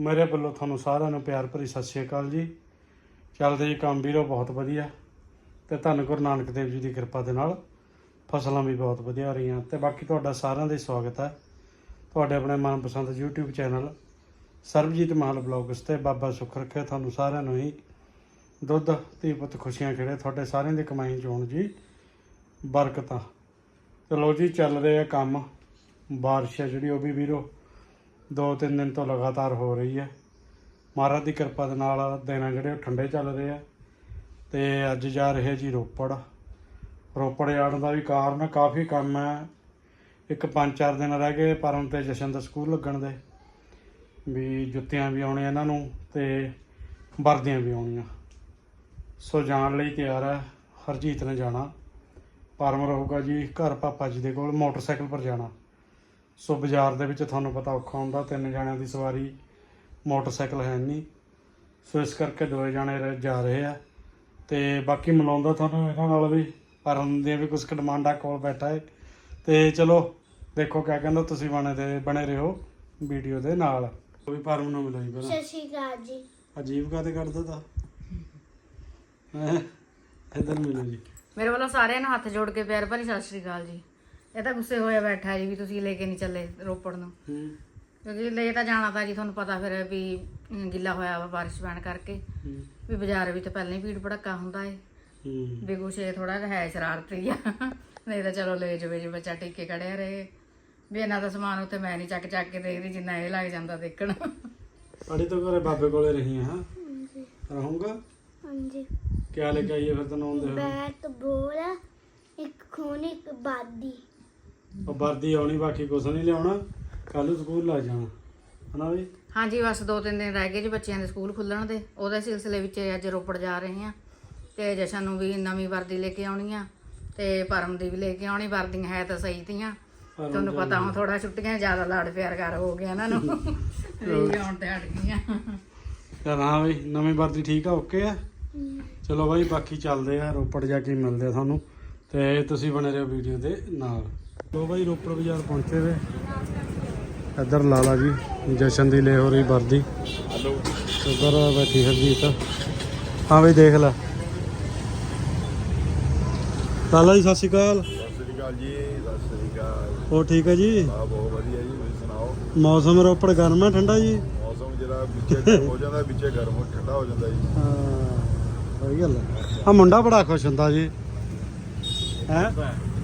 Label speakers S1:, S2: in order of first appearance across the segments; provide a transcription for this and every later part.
S1: ਮੇਰੇ ਵੱਲੋਂ ਤੁਹਾਨੂੰ ਸਾਰਿਆਂ ਨੂੰ ਪਿਆਰ ਭਰੀ ਸਤਿ ਸ਼੍ਰੀ ਅਕਾਲ ਜੀ। ਚੱਲਦੇ ਜੀ ਕੰਮ ਵੀਰੋ, ਬਹੁਤ ਵਧੀਆ। ਤੇ ਧੰਨ ਗੁਰੂ ਨਾਨਕ ਦੇਵ ਜੀ ਦੀ ਕਿਰਪਾ ਦੇ ਨਾਲ ਫਸਲਾਂ ਵੀ ਬਹੁਤ ਵਧੀਆ ਹੋ ਰਹੀਆਂ। ਤੇ ਬਾਕੀ ਤੁਹਾਡਾ ਸਾਰਿਆਂ ਦਾ ਸਵਾਗਤ ਹੈ। ਤੁਹਾਡੇ ਆਪਣੇ ਮਨਪਸੰਦ YouTube channel Sarabjit Mahal blogs ਤੇ ਬਾਬਾ ਸੁੱਖ ਰੱਖੇ ਤੁਹਾਨੂੰ ਸਾਰਿਆਂ ਨੂੰ ਹੀ ਦੁੱਧ, ਧੀ ਪੁੱਤ ਖੁਸ਼ੀਆਂ ਖੇੜੇ। ਤੁਹਾਡੇ ਸਾਰਿਆਂ ਦੀ ਕਮਾਈ 'ਚ ਹੋਣ ਜੀ ਬਰਕਤਾਂ। ਚਲੋ ਜੀ ਚੱਲ ਰਹੇ ਆ ਕੰਮ। ਬਾਰਿਸ਼ ਹੈ ਜਿਹੜੀ, ਉਹ ਵੀ ਵੀਰੋ ਦੋ ਤਿੰਨ ਦਿਨ ਤੋਂ ਲਗਾਤਾਰ ਹੋ ਰਹੀ ਹੈ। ਮਹਾਰਾਜ ਦੀ ਕਿਰਪਾ ਦੇ ਨਾਲ ਦਿਨ ਜਿਹੜੇ ਉਹ ਠੰਡੇ ਚੱਲ ਰਹੇ ਆ। ਤੇ ਅੱਜ ਜਾ ਰਹੇ ਜੀ ਰੋਪੜ। ਰੋਪੜ ਜਾਣ ਦਾ ਵੀ ਕਾਰਨ ਕਾਫੀ ਕੰਮ ਹੈ। ਇੱਕ ਪੰਜ ਚਾਰ ਦਿਨ ਰਹਿ ਗਏ ਪਰਮ ਤੇ ਜਸ਼ਨ ਦਾ ਸਕੂਲ ਲੱਗਣ ਦੇ। ਵੀ ਜੁੱਤੀਆਂ ਵੀ ਆਉਣੀਆਂ ਇਹਨਾਂ ਨੂੰ ਤੇ ਵਰਦੀਆਂ ਵੀ ਆਉਣੀਆਂ। ਸੋ ਜਾਣ ਲਈ ਤਿਆਰ ਹੈ, ਹਰਜੀਤ ਨੇ ਜਾਣਾ। ਪਰਮ ਰਹੂਗਾ ਜੀ ਘਰ ਪਾਪਾ ਜੀ ਦੇ ਕੋਲ, ਮੋਟਰਸਾਈਕਲ ਪਰ ਜਾਣਾ। ਸੋ ਬਾਜ਼ਾਰ ਦੇ ਵਿੱਚ ਤੁਹਾਨੂੰ ਪਤਾ ਔਖਾ ਹੁੰਦਾ ਤਿੰਨ ਜਣਿਆਂ ਦੀ ਸਵਾਰੀ ਮੋਟਰਸਾਈਕਲ ਹੈ ਨਹੀਂ। ਸੋ ਇਸ ਕਰਕੇ ਦੋਏ ਜਾਣੇ ਜਾ ਰਹੇ ਆ। ਤੇ ਬਾਕੀ ਮਿਲਾਉਂਦਾ ਤੁਹਾਨੂੰ ਇਹਨਾਂ ਨਾਲ ਵੀ ਪਰਮ ਦੀਆਂ ਵੀ ਕੁਝ ਕੁ ਡਿਮਾਂਡਾਂ ਕੋਲ ਬੈਠਾ ਹੈ ਤੇ ਚਲੋ ਦੇਖੋ ਕਿਆ ਕਹਿੰਦਾ ਤੁਸੀਂ ਬਣੇ ਦੇ ਬਣੇ ਰਹੋ ਵੀਡੀਓ ਦੇ ਨਾਲ। ਉਹ ਵੀ ਪਰਮ ਨੂੰ ਮਿਲੋ ਜੀ ਪਹਿਲਾਂ।
S2: ਸਤਿ ਸ਼੍ਰੀ ਅਕਾਲ ਜੀ।
S1: ਅਜੀਬ ਕਾਤੇ ਕੱਢਦਾ ਤਾ? ਹੈਂ? ਇੱਧਰ ਮਿਲੋ ਜੀ।
S3: ਮੇਰੇ ਵੱਲੋਂ ਸਾਰਿਆਂ ਨੂੰ ਹੱਥ ਜੋੜ ਕੇ ਪਿਆਰ ਭਰੀ ਸਤਿ ਸ਼੍ਰੀ ਅਕਾਲ ਜੀ। ਇਹ ਤਾਂ ਗੁੱਸੇ ਹੋਇਆ ਬੈਠਾ ਜੀ ਵੀ ਤੁਸੀਂ ਲੈ ਕੇ ਨਹੀਂ ਚੱਲੇ ਰੋਪੜ ਨੂੰ।
S1: ਹੂੰ।
S3: ਕਿਉਂਕਿ ਲੈ ਤਾਂ ਜਾਣਾ ਤਾਂ ਜੀ ਤੁਹਾਨੂੰ ਪਤਾ ਫਿਰ ਵੀ ਗਿੱਲਾ ਹੋਇਆ ਵਾ ਬਾਰਿਸ਼ ਪੈਣ ਕਰਕੇ।
S1: ਹੂੰ।
S3: ਵੀ ਬਾਜ਼ਾਰ ਵੀ ਤਾਂ ਪਹਿਲਾਂ ਹੀ ਭੀੜ ਭੜੱਕਾ ਹੁੰਦਾ ਏ।
S1: ਹੂੰ।
S3: ਵੀ ਕੁਛ ਇਹ ਥੋੜਾ ਜਿਹਾ ਹੈ ਸ਼ਰਾਰਤੀ ਆ। ਨਹੀਂ ਤਾਂ ਚਲੋ ਲੈ ਜਾਵੇ ਜੀ ਬੱਚਾ ਟਿੱਕੇ ਖੜਿਆ ਰਹੇ। ਵੀ ਇਹਨਾਂ ਦਾ ਸਮਾਨ ਉੱਤੇ ਮੈਂ ਨਹੀਂ ਚੱਕ ਚੱਕ ਕੇ ਦੇਖਦੀ ਜਿੰਨਾ ਇਹ ਲੱਗ ਜਾਂਦਾ ਦੇਖਣ।
S1: ਅੜੀ ਤੋਂ ਘਰੇ ਬਾਬੇ ਕੋਲੇ ਰਹੀ ਹਾਂ। ਰਹੂੰਗਾ?
S2: ਹਾਂਜੀ।
S1: ਕਿਆ ਲੈ ਕੇ ਆਈਏ ਫਿਰ ਤੈਨੂੰ ਆਉਂਦੇ ਹੋਏ?
S2: ਬੈਟ ਬੋਲ ਇੱਕ ਖੂਨ ਇੱਕ ਬਾਦੀ।
S1: ਉਹ ਵਰਦੀ ਆਉਣੀ ਬਾਕੀ ਕੁਛ ਨਹੀਂ ਲਿਆਉਣਾ। ਕੱਲ ਨੂੰ ਸਕੂਲ ਲੱਗ ਜਾਣਾ। ਹਨਾ ਵੀ?
S3: ਹਾਂਜੀ ਬਸ ਦੋ ਤਿੰਨ ਦਿਨ ਰਹਿ ਗਏ ਜੀ ਬੱਚਿਆਂ ਦੇ ਸਕੂਲ ਖੁੱਲਣ ਦੇ। ਉਹਦੇ ਸਿਲਸਿਲੇ ਵਿੱਚ ਅੱਜ ਰੋਪੜ ਜਾ ਰਹੇ ਹਾਂ। ਤੇ ਜਸ਼ਨ ਨੂੰ ਵੀ ਨਵੀਂ ਵਰਦੀ ਲੈ ਕੇ ਆਉਣੀ ਆ। ਤੇ ਪਰਮ ਦੀ ਵੀ ਲੈ ਕੇ ਆਉਣੀ ਵਰਦੀਆਂ ਹੈ ਤਾਂ ਸਹੀ ਤੀਆਂ।
S1: ਪਰਮ
S3: ਤੁਹਾਨੂੰ ਪਤਾ ਹੁਣ ਥੋੜਾ ਛੁੱਟੀਆਂ ਜ਼ਿਆਦਾ ਲਾੜ ਪਿਆਰ ਕਰ ਹੋ ਗਿਆ ਇਹਨਾਂ ਨੂੰ ਵੀ ਆਉਣ ਤੇ ਹਟ ਗਈਆਂ।
S1: ਚਲ ਹਾਂ ਵੀ ਨਵੀਂ ਵਰਦੀ ਠੀਕ ਆ ਓਕੇ ਆ? ਚਲੋ ਬਾਈ ਬਾਕੀ ਚੱਲਦੇ ਆ। ਰੋਪੜ ਜਾ ਕੇ ਮਿਲਦੇ ਆ ਤੁਹਾਨੂੰ। ਤੇ ਤੁਸੀਂ ਬਣੇ ਰਹੋ ਵੀਡੀਓ ਦੇ ਨਾਲ। ਲੋ ਬਾਈ ਰੋਪੜ ਬਾਜ਼ਾਰ ਪਹੁੰਚੇ ਵੇ। ਇੱਧਰ ਲਾਲਾ ਜੀ ਜਸ਼ਨ ਦੀ ਲੈ ਹੋ ਰਹੀ ਵਰਦੀ।
S4: ਹਲੋ।
S1: ਉੱਧਰ ਬੈਠੀ ਹਰਜੀਤ। ਹਾਂ ਬਈ ਦੇਖ ਲੈ। ਲਾਲਾ ਜੀ ਸਤਿ ਸ਼੍ਰੀ ਅਕਾਲ।
S4: ਸਤਿ ਸ੍ਰੀ ਅਕਾਲ ਜੀ ਸਤਿ ਸ੍ਰੀ ਅਕਾਲ।
S1: ਹੋਰ ਠੀਕ ਹੈ ਜੀ?
S4: ਆ ਬਹੁਤ ਵਧੀਆ ਜੀ ਤੁਸੀਂ ਸੁਣਾਓ?
S1: ਮੌਸਮ ਰੋਪੜ ਗਰਮ ਹੈ ਠੰਡਾ ਜੀ?
S4: ਮੌਸਮ ਜਿਹੜਾ ਵਿੱਚੇ ਹੋ ਜਾਂਦਾ ਵਿੱਚੇ ਗਰਮ ਹੋ ਠੰਡਾ ਹੋ ਜਾਂਦਾ ਜੀ।
S1: ਹਾਂ ਸਹੀ ਗੱਲ ਆ। ਮੁੰਡਾ ਬੜਾ ਖੁਸ਼ ਹੁੰਦਾ ਜੀ। ਹੈ?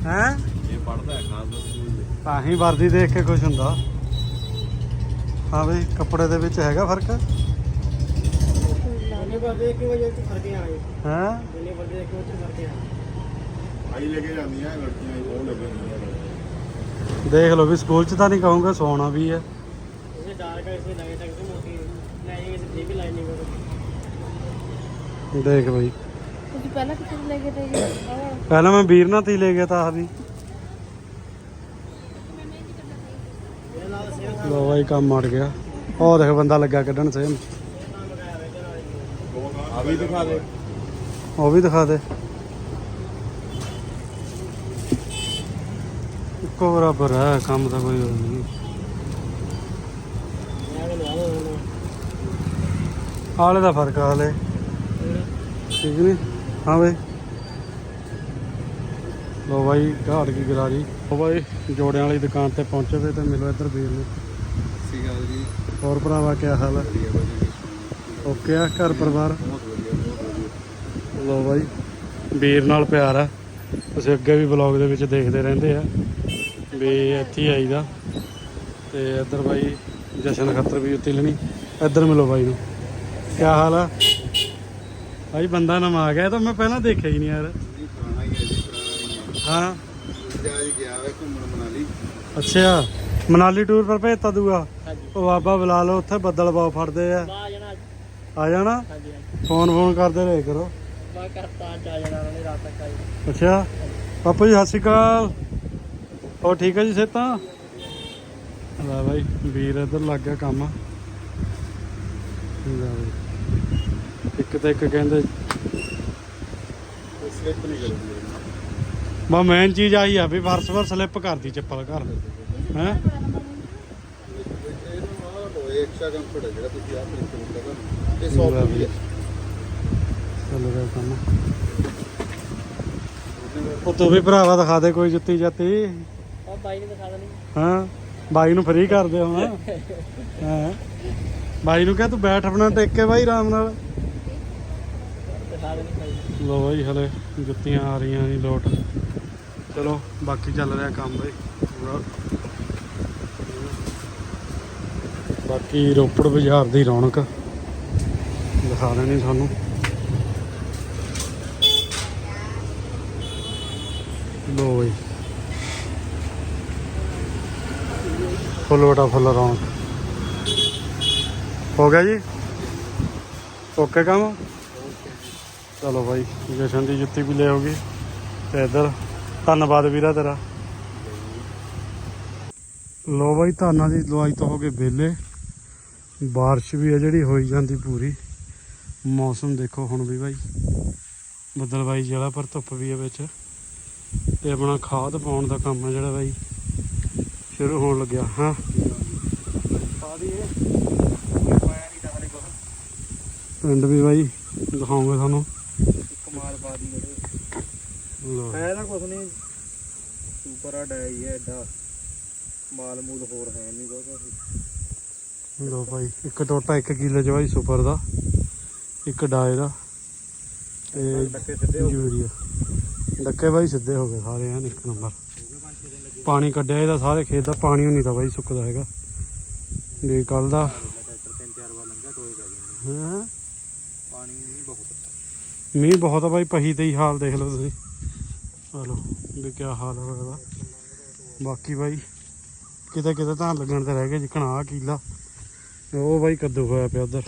S1: ਹੈ?
S4: ਇਹ ਪੜਦਾ ਹੈ ਖਾਸ ਸਕੂਲ
S1: ਤਾਂ ਹੀ ਵਰਦੀ ਦੇਖ ਕੇ ਖੁਸ਼ ਹੁੰਦਾ। ਹਾਂ ਬਈ ਕੱਪੜੇ ਦੇ ਵਿੱਚ ਹੈਗਾ ਫ਼ਰਕ? ਹੈ?
S4: ਆਈ ਲੈ ਕੇ ਜਾਂਦੀਆਂ ਲੜਕੀਆਂ ਹੀ ਬਹੁਤ ਲੱਗੇ ਹੁੰਦੀਆਂ
S1: ਦੇਖ ਲਓ ਵੀ ਸਕੂਲ 'ਚ ਤਾਂ ਨਹੀਂ ਕਹੂੰਗਾ ਸੋਨਾ ਵੀ ਹੈ। ਦੇਖ ਬਈ।
S2: ਤੁਸੀਂ ਪਹਿਲਾਂ ਕਿੱਥੇ ਲੈ ਕੇ ਤੇ
S1: ਪਹਿਲਾਂ ਮੈਂ ਵੀਰਨਾਥ ਹੀ ਲੈ ਗਿਆ ਤਾਂ ਆ ਵੀ। ਲੋ ਬਾਈ ਕੰਮ ਅੜ ਗਿਆ। ਉਹ ਦੇਖ ਬੰਦਾ ਲੱਗਾ ਕੱਢਣ ਸੇਮ।
S4: ਆ ਵੀ ਦਿਖਾ ਦੇ।
S1: ਉਹ ਵੀ ਦਿਖਾ ਦੇ। ਇੱਕੋ ਬਰਾਬਰ ਹੈ ਕੰਮ ਤਾਂ ਕੋਈ ਹੋਰ ਨਹੀਂ। ਹਾਲੇ ਦਾ ਫ਼ਰਕ ਆ ਹਾਲੇ। ਠੀਕ ਨਹੀਂ ਹਾਂ ਬਈ। ਲੋ ਬਾਈ ਘਾੜ ਕੀ ਗਰਾਰੀ। ਲੋ ਬਾਈ ਜੋੜਿਆਂ ਵਾਲੀ ਦੁਕਾਨ ਤੇ ਪਹੁੰਚੇ ਤੇ ਮਿਲੋ ਇੱਧਰ ਵੀਰ ਨੂੰ। ਹੋਰ ਭਰਾਵਾ ਕੀ ਹਾਲ ਹੈ? ਓਕੇ ਆ ਘਰ ਪਰਿਵਾਰ? ਲੋ ਬਾਈ ਵੀਰ ਨਾਲ ਪਿਆਰ ਆ। ਅਸੀਂ ਅੱਗੇ ਵੀ ਵਲੌਗ ਦੇ ਵਿੱਚ ਦੇਖਦੇ ਰਹਿੰਦੇ ਆ ਵੀ ਇੱਥੇ ਆਈਦਾ। ਤੇ ਇੱਧਰ ਬਾਈ ਜਸ਼ਨ ਖੱਤਰ ਵੀ ਉੱਤੇ ਲੈਣੀ। ਇੱਧਰ ਮਿਲੋ ਬਾਈ ਨੂੰ। ਕੀ ਹਾਲ ਆ? ਬਾਈ ਬੰਦਾ ਨਵਾਂ ਆ ਗਿਆ ਤਾਂ ਮੈਂ ਪਹਿਲਾਂ ਦੇਖਿਆ ਹੀ ਨਹੀਂ ਯਾਰ।
S4: ਹੈ। ਜੀ ਗਿਆ ਵੇ ਘੁੰਮਣ ਮਨਾਲੀ।
S1: ਅੱਛਾ ਮਨਾਲੀ ਟੂਰ ਪਰ ਭੇਜਤਾ ਦੂਗਾ ਉਹ ਬਾਬਾ ਬੁਲਾ ਲਓ ਉੱਥੇ ਬੱਦਲ ਬਾਉ ਫੜਦੇ ਆ। ਆ ਜਾਣਾ? ਫੋਨ ਫੋਨ ਕਰਦੇ ਰਹੇ ਕਰੋ।
S3: ਮੈਂ ਕਰਤਾ ਆ ਜਾਣਾ ਉਹਨੇ ਰਾਤ ਤੱਕ ਆਈ
S1: ਅੱਛਾ। ਪਾਪਾ ਜੀ ਸਤਿ ਸ਼੍ਰੀ ਅਕਾਲ। ਹੋਰ ਠੀਕ ਹੈ ਜੀ ਸੇਤਾ ਲੈ ਬਾਈ ਵੀਰ ਇੱਧਰ ਲੱਗ ਗਿਆ ਕੰਮ। ਲੈ ਬਾਈ। ਇੱਕ ਤੇ ਇੱਕ ਕਹਿੰਦੇ
S4: ਸਲਿੱਪ ਨਹੀਂ ਕਰਦੀ
S1: ਬਾ ਮੇਨ ਚੀਜ਼ ਆਈ ਆ ਵੀ ਫਰਸ਼ ਪਰ ਸਲਿੱਪ ਕਰਦੀ ਚੱਪਲ ਘਰ ਦੇ। ਹੈ?
S4: ਕੰਫਰਟ ਹੈ ਜਿਹੜਾ ਤੁਸੀਂ ਆਪ ਤਾਂ ਵੀ ਹੈ
S1: ਚੱਲ ਰਿਹਾ ਕੰਮ। ਉਹ ਤੂੰ ਵੀ ਭਰਾਵਾ ਦਿਖਾ ਦੇ ਕੋਈ ਜੁੱਤੀ ਜਾਤੀ।
S5: ਆ ਬਾਈ ਨੇ ਦਿਖਾ ਦੇਣੀ।
S1: ਹਾਂ ਬਾਈ ਨੂੰ ਫ੍ਰੀ ਕਰ ਦੇ ਹੁਣ। ਹਾਂ? ਬਾਈ ਨੂੰ ਕਹਿ ਤੂੰ ਬੈਠ ਆਪਣਾ ਟਿਕ ਕੇ ਬਾਈ ਆਰਾਮ ਨਾਲ। ਲੋ ਬਾਈ ਹਲੇ ਜੁੱਤੀਆਂ ਆ ਰਹੀਆਂ ਨਹੀਂ ਲੋਟ। ਚਲੋ ਬਾਕੀ ਚੱਲ ਰਿਹਾ ਕੰਮ ਬਾਈ। ਪੂਰਾ। ਬਾਕੀ ਰੋਪੜ ਬਾਜ਼ਾਰ ਦੀ ਰੌਣਕ ਦਿਖਾ ਦੇਣੀ ਤੁਹਾਨੂੰ। ਲੋ ਬਾਈ। ਫੁੱਲ ਵਟਾ ਫੁੱਲ ਰੌਣਕ। ਹੋ ਗਿਆ ਜੀ? ਓਕੇ ਕੰਮ? ਚਲੋ ਬਾਈ, ਜਸ਼ਨ ਦੀ ਜੁੱਤੀ ਵੀ ਲੈ ਹੋਗੀ ਤੇ ਇੱਧਰ ਧੰਨਵਾਦ ਵੀਰਾ ਤੇਰਾ। ਲੋ ਬਾਈ, ਧਾਨਾਂ ਦੀ ਦਵਾਈ ਤੋਂ ਹੋ ਗਏ ਵਿਹਲੇ। ਬਾਰਿਸ਼ ਵੀ ਹੈ ਜਿਹੜੀ ਹੋਈ ਜਾਂਦੀ ਪੂਰੀ। ਮੌਸਮ ਦੇਖੋ ਹੁਣ ਵੀ ਬਾਈ। ਬੱਦਲ ਜਿਹੜਾ ਪਰ ਧੁੱਪ ਵੀ ਹੈ ਵਿੱਚ। ਤੇ ਆਪਣਾ ਖਾਦ ਪਾਉਣ ਦਾ ਕੰਮ ਹੈ ਜਿਹੜਾ ਬਾਈ। ਸ਼ੁਰੂ ਹੋਣ ਲੱਗਿਆ, ਹਾਂ।
S5: ਪਾ ਦਈਏ
S1: ਪਿੰਡ ਵੀ ਬਾਈ, ਦਿਖਾਉਂਗੇ ਤੁਹਾਨੂੰ।
S5: ਕਮਾਲ ਪਾ ਦੀ
S1: ਲੋ
S5: ਹੈ ਨਾ ਕੁਛ ਨਹੀਂ। ਸੁਪਰ ਆ, ਡਾਈ ਹੈ ਐਡਾ ਮਾਲ ਮੂਲ ਹੋਰ ਹੈ ਨਹੀਂ ਕੋਈ
S1: ਲੋ ਭਾਈ ਇੱਕ ਟੋਟਾ 1 ਕਿਲੋ ਚ ਭਾਈ ਸੁਪਰ ਦਾ ਇੱਕ ਡਾਏ ਦਾ ਤੇ ਯੂਰੀਆ। ਡੱਕੇ ਭਾਈ ਸਿੱਧੇ ਹੋ ਗਏ ਸਾਰੇ ਐਨ ਇੱਕ ਨੰਬਰ। ਪਾਣੀ ਕੱਢਿਆ ਇਹਦਾ ਸਾਰੇ ਖੇਤ ਦਾ ਪਾਣੀ ਨਹੀਂ ਤਾਂ ਭਾਈ ਸੁੱਕਦਾ ਹੈਗਾ। ਵੀ ਕੱਲ ਦਾ
S5: ਟਰੈਕਟਰ ਤਿੰਨ ਚਾਰ ਵਾਰ ਲੰਘਿਆ ਟੋਏ ਪੈ ਗਏ
S1: ਹੈਂ?
S5: ਪਾਣੀ ਨਹੀਂ ਬਹੁਤ
S1: ਮੀਂਹ ਬਹੁਤ ਆ ਭਾਈ ਪਹੀ ਤੇ ਹੀ ਹਾਲ ਦੇਖ ਲਓ ਤੁਸੀਂ। ਆ ਵੀ ਕਿਆ ਹਾਲ ਹੋਇਆ ਬਾਕੀ ਭਾਈ ਕਿਤੇ ਕਿਤੇ ਤਾਂ ਲੱਗਣ ਤੇ ਰਹਿ ਗਏ ਜਿੱਕਣ ਆ ਕੀਲਾ। ਉਹ ਬਾਈ ਕੱਦੂ ਹੋਇਆ ਪਿਆ ਉਧਰ।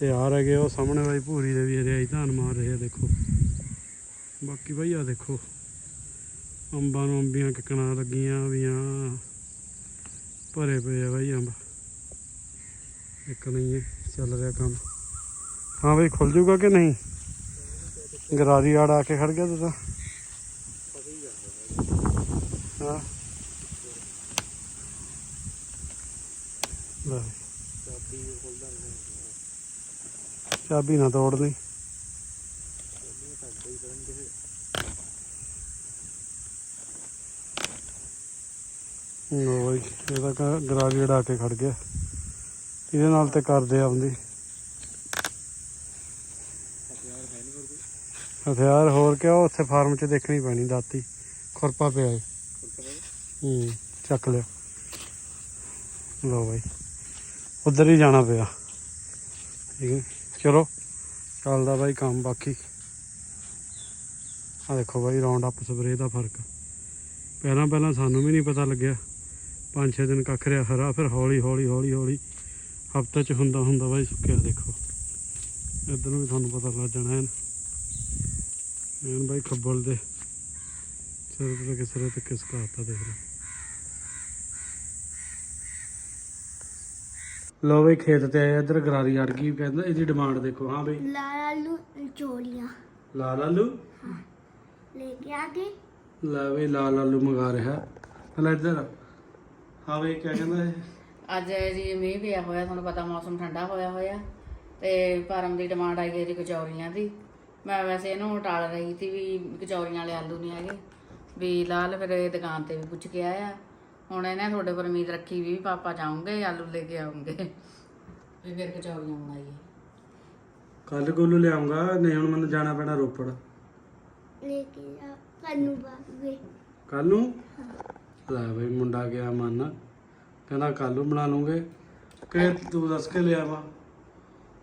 S1: ਤੇ ਆ ਰਹਿ ਗਏ ਉਹ ਸਾਹਮਣੇ ਭਾਈ ਭੂਰੀ ਦੇ ਵੀ ਹਰਿਆਈ ਧਾਨ ਮਾਰ ਰਹੇ ਆ, ਦੇਖੋ। ਬਾਕੀ ਭਾਈ ਆ ਦੇਖੋ, ਅੰਬਾਂ ਨੂੰ ਅੰਬੀਆਂ ਕਿਕਣਾ ਲੱਗੀਆਂ ਵੀਆਂ ਭਰੇ ਪਏ ਆ ਬਾਈ ਅੰਬ। ਇੱਕ ਨਹੀਂ ਹੈ, ਚੱਲ ਰਿਹਾ ਕੰਮ। ਹਾਂ ਬਈ, ਖੁੱਲ ਜੂਗਾ ਕਿ ਨਹੀਂ? ਗਰਾਰੀ ਆੜ ਆ ਕੇ ਖੜ ਗਿਆ ਤੂੰ ਤਾਂ। ਹਾਂ। ਲੈ
S5: ਚਾਬੀ ਖੋਲਦਾ ਨਹੀਂ
S1: ਚਾਬੀ ਨਾ ਤੋੜਨੀ।
S5: ਚਾਬੀ ਕਰਨ ਕਿਸੇ
S1: ਲੋ ਬਈ ਇਹਦਾ ਕ- ਗਰਾਰੀ ਅੜਾ ਕੇ ਖੜ ਗਿਆ। ਇਹਦੇ ਨਾਲ ਤੇ ਕਰਦੇ ਆਉਂਦੀ
S5: ਹਥਿਆਰ ਹੈ ਨਹੀਂ ਹੋਰ ਕੋਈ?
S1: ਹਥਿਆਰ ਹੋਰ ਕਿਆ ਉਹ ਉੱਥੇ ਫਾਰਮ 'ਚ ਦੇਖਣੀ ਪੈਣੀ ਦਾਤੀ। ਖੁਰਪਾ ਪਿਆ ਏ ਹੂੰ ਚੱਕ ਲਿਆ। ਲੋ ਬਾਈ। ਉਧਰ ਹੀ ਜਾਣਾ ਪਿਆ। ਠੀਕ ਹੈ। ਚਲੋ ਚੱਲਦਾ ਬਾਈ ਕੰਮ ਬਾਕੀ। ਆ ਦੇਖੋ ਬਾਈ ਰਾਉਂਡ ਅਪ ਸਪਰੇ ਦਾ ਫ਼ਰਕ। ਪਹਿਲਾਂ ਪਹਿਲਾਂ ਸਾਨੂੰ ਵੀ ਨਹੀਂ ਪਤਾ ਲੱਗਿਆ। ਪੰਜ ਛੇ ਦਿਨ ਕੱਖ ਰਿਆ ਹਰਾ, ਫਿਰ ਹੌਲੀ ਹੌਲੀ ਹੌਲੀ ਹੌਲੀ ਹਫ਼ਤੇ ਚ ਹੁੰਦਾ ਹੁੰਦਾ ਬਾਈ ਸੁੱਕਿਆ, ਦੇਖੋ। ਇੱਧਰ ਨੂੰ ਵੀ ਤੁਹਾਨੂੰ ਪਤਾ ਲੱਗ ਜਾਣਾ ਐਨ ਐਨ ਬਾਈ ਖੱਬਲ ਦੇ ਸਿਰ ਤੇ ਕਿਸ ਤੇ ਕਿਸ ਕਾਤਾ ਦੇਖ ਰਹੇ। ਲੋ ਬਈ ਖੇਤ ਤੇ ਆਏ ਇੱਧਰ ਗਰਾਰੀ ਅੜ ਗਈ ਕਹਿੰਦਾ ਇਹਦੀ ਡਿਮਾਂਡ ਦੇਖੋ। ਹਾਂ ਬਈ।
S2: ਲਾਲੂ ਚੋਲੀਆਂ
S1: ਲਾਲ ਆਲੂ
S2: ਲੈ ਕੇ ਆ ਗਏ
S1: ਲੈ ਬਈ ਲਾਲ ਆਲੂ ਮੰਗਾ ਰਿਹਾ। ਹਲਾ ਇੱਧਰ। ਹਾਂ ਬਈ ਕਿਆ ਕਹਿੰਦਾ ਇਹ?
S3: ਅੱਜ ਜੀ ਮੀਂਹ ਪਿਆ ਹੋਇਆ ਤੁਹਾਨੂੰ ਪਤਾ ਮੌਸਮ ਠੰਡਾ ਹੋਇਆ ਹੋਇਆ। ਤੇ ਪਰਮ ਦੀ ਡਿਮਾਂਡ ਆਈ ਹੈ ਜੀ ਕਚੌਰੀਆਂ ਦੀ। ਮੈਂ ਵੈਸੇ ਇਹਨੂੰ ਟਾਲ ਰਹੀ ਸੀ ਵੀ ਕਚੌਰੀਆਂ ਵਾਲੇ ਆਲੂ ਨਹੀਂ ਹੈਗੇ। ਵੀ ਲਾਲ ਫਿਰ ਇਹ ਦੁਕਾਨ ਤੇ ਵੀ ਪੁੱਛ ਕੇ ਆਇਆ। ਹੁਣ ਇਹਨੇ ਤੁਹਾਡੇ ਪਰ ਉਮੀਦ ਰੱਖੀ ਵੀ ਪਾਪਾ ਜਾਉਂਗੇ ਆਲੂ ਲੈ ਕੇ ਆਉਂਗੇ ਵੀ ਫਿਰ ਕਚੌਰੀਆਂ ਬਣਾਈਏ
S1: ਕੱਲ ਕੋਲੂ ਲਿਆਉਂਗਾ ਨਹੀਂ ਹੁਣ ਮੈਨੂੰ ਜਾਣਾ ਪੈਣਾ ਰੋਪੜ।
S2: ਲੈ ਕੇ ਆ ਕੰਨੂ ਬਾਗੇ
S1: ਕੱਲ ਨੂੰ? ਲੈ ਬਈ ਮੁੰਡਾ ਗਿਆ ਮਨ। ਕਹਿੰਦਾ ਕੱਲ ਨੂੰ ਬਣਾ ਲੂੰਗੇ ਕਿ ਤੂੰ ਦੱਸ ਕੇ ਲਿਆ ਵਾ?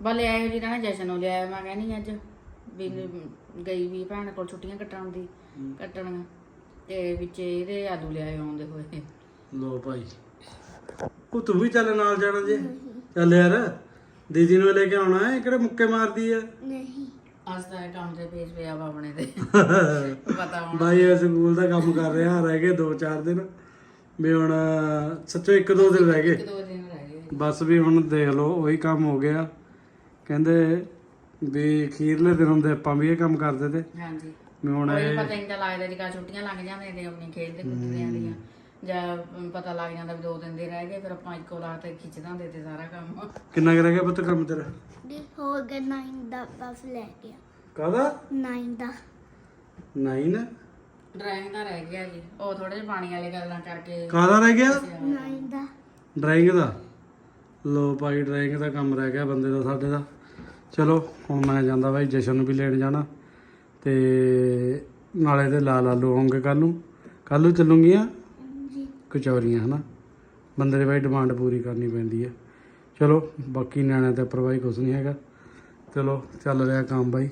S3: ਬਲੇ ਆਇਓ ਜੀ ਨਾ ਜਸ਼ਨ ਨੂੰ ਲਿਆਇਆ ਮੈਂ ਕਹਿੰਦੀ ਅੱਜ। ਵੀ ਗਈ ਵੀ ਭੈਣ ਕੋਲ ਛੁੱਟੀਆਂ ਕੱਟਣ ਦੀ ਕੱਟਣੀਆਂ ਤੇ ਵਿੱਚ ਇਹਦੇ ਆਲੂ ਲਿਆਏ ਆਉਂਦੇ ਹੋਏ।
S1: ਲੋ ਭਾਈ। ਉਹ ਤੂੰ ਵੀ ਚੱਲ ਨਾਲ ਜਾਣਾ ਜੇ। ਚੱਲ ਯਾਰ ਦੀਦੀ ਨੂੰ ਲੈ ਕੇ ਆਉਣਾ ਹੈ ਕਿਹੜੇ ਮੁੱਕੇ ਮਾਰਦੀ ਆ
S2: ਨਹੀਂ।
S3: ਅੱਜ ਇਹ ਕੰਮ ਤੇ ਪੇਜ ਪਿਆ ਵਾ ਆਪਣੇ ਤੇ। ਪਤਾ ਹੁਣ।
S1: ਇਹ ਸਕੂਲ ਦਾ ਕੰਮ ਕਰ ਰਿਹਾ ਰਹਿ ਗਏ 2-4 ਦਿਨ। ਵੀ ਹੁਣ ਸੱਚੋ ਇੱਕ ਦੋ ਦਿਨ ਰਹਿ
S3: ਇੱਕ
S1: ਗਏ
S3: ਦੋ ਦਿਨ ਰਹਿ ਗਏ।
S1: ਬਸ ਵੀ ਹੁਣ ਦੇਖ ਲਓ ਉਹੀ ਕੰਮ ਹੋ ਗਿਆ। ਕਹਿੰਦੇ ਵੀ ਖੀਰਲੇ ਦਿਨ ਹੁੰਦੇ ਆਪਾਂ ਵੀ ਇਹ ਕੰਮ ਕਰਦੇ ਤੇ।
S3: ਹਾਂਜੀ।
S1: ਵੀ ਹੁਣ ਇਹ
S3: ਪਤਾ ਨਹੀਂ ਤਾਂ ਲੱਗਦਾ ਜਿਕਾ ਛੁੱਟੀਆਂ ਲੰਘ ਜਾਂਦੀਆਂ ਨੇ ਆਪਣੀ ਖੇਡਦੇ ਕੁੱਟਦੇ ਦੀਆਂ ਜਾਂ ਪਤਾ ਲੱਗ ਜਾਂਦਾ ਵੀ ਦੋ ਦਿਨ ਦੇ ਰਹਿ ਗਏ ਫਿਰ ਆਪਾਂ ਇੱਕੋ ਲਾਖ ਤੇ ਖਿੱਚ ਦਿੰਦੇ ਤੇ ਸਾਰਾ ਕੰਮ।
S1: ਕਿੰਨਾ ਕੁ ਰਹਿ ਗਿਆ ਪੁੱਤ ਕੰਮ ਤੇਰਾ?
S2: ਦੇ ਹੋ ਗਿਆ 9 ਦਾ ਬਸ ਲੈ ਗਿਆ।
S1: ਕਾਹਦਾ?
S2: 9 ਦਾ।
S1: 9
S3: ਡਰਾਇੰਗ ਦਾ ਰਹਿ ਗਿਆ ਜੀ। ਉਹ ਥੋੜੇ ਜਿਹਾ ਪਾਣੀ ਵਾਲੀ ਗੱਲਾਂ ਕਰਕੇ
S1: ਕਾਹਦਾ ਰਹਿ ਗਿਆ?
S2: 9 ਦਾ।
S1: ਡਰਾਇੰਗ ਦਾ? ਲੋ ਭਾਈ ਡਰਾਇੰਗ ਦਾ ਕੰਮ ਰਹਿ ਗਿਆ ਬੰਦੇ ਦਾ ਸਾਡੇ ਦਾ। ਚਲੋ ਹੁਣ ਮੈਂ ਜਾਂਦਾ ਬਾਈ ਜਸ਼ਨ ਨੂੰ ਵੀ ਲੈਣ ਜਾਣਾ। ਤੇ ਨਾਲੇ ਤੇ ਲਾਲ ਆਲੂ ਆਉਂਗੇ ਕੱਲ ਨੂੰ। ਕੱਲ ਨੂੰ ਚੱਲੂਗੀਆਂ। ਕਚੌਰੀਆਂ, ਹਨਾ? ਬੰਦੇ ਦੀ ਬਾਈ ਡਿਮਾਂਡ ਪੂਰੀ ਕਰਨੀ ਪੈਂਦੀ ਹੈ ਚਲੋ, ਬਾਕੀ ਨਿਆਣਿਆਂ ਤੇ ਉੱਪਰ ਬਾਈ ਕੁਝ ਨਹੀਂ ਹੈਗਾ। ਚਲੋ, ਚੱਲ ਰਿਹਾ ਕੰਮ ਬਾਈ।